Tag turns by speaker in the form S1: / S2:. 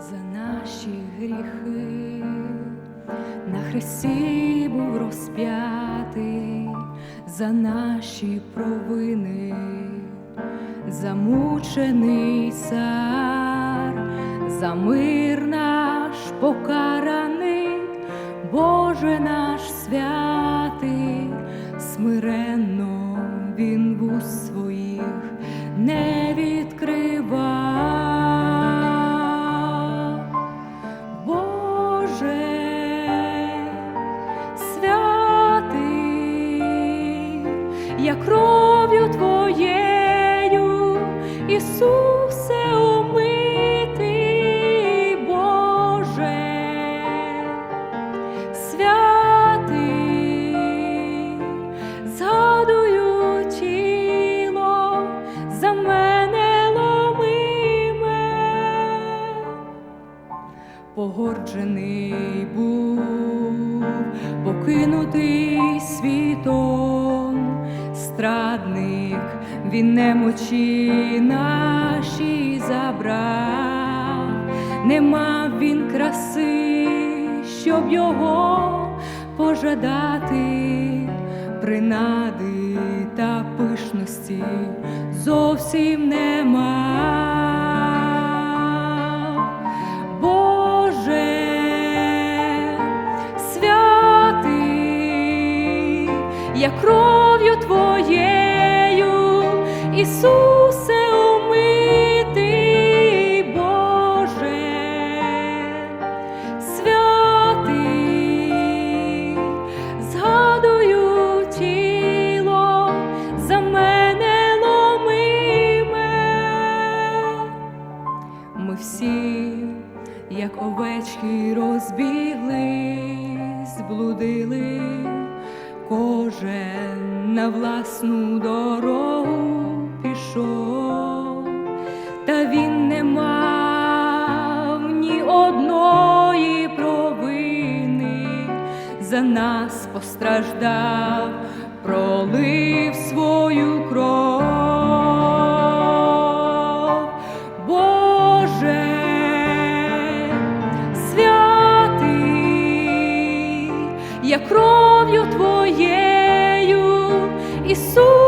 S1: за наші гріхи, на хресті був розп'ятий за наші провини, замучений цар, за мир наш покараний, Боже наш святий, смиренно він вуст своїх не я кров'ю Твоєю, Ісусе умитий, Боже, святий, згадую тіло за мене ломиме погорджений був, покинутий він немочі наші забрав, не мав він краси, щоб його пожадати, принади та пишності зовсім не мав. Боже, святий, я кров'ю Твоєю, Ісусе умитий, Боже, святий, згадую тіло за мене ломиме. Ми всі, як овечки, розбіглись, блудили, кожен на власну дорогу нас постраждав, пролив свою кров. Боже, святий, я кров'ю Твоєю, Ісус.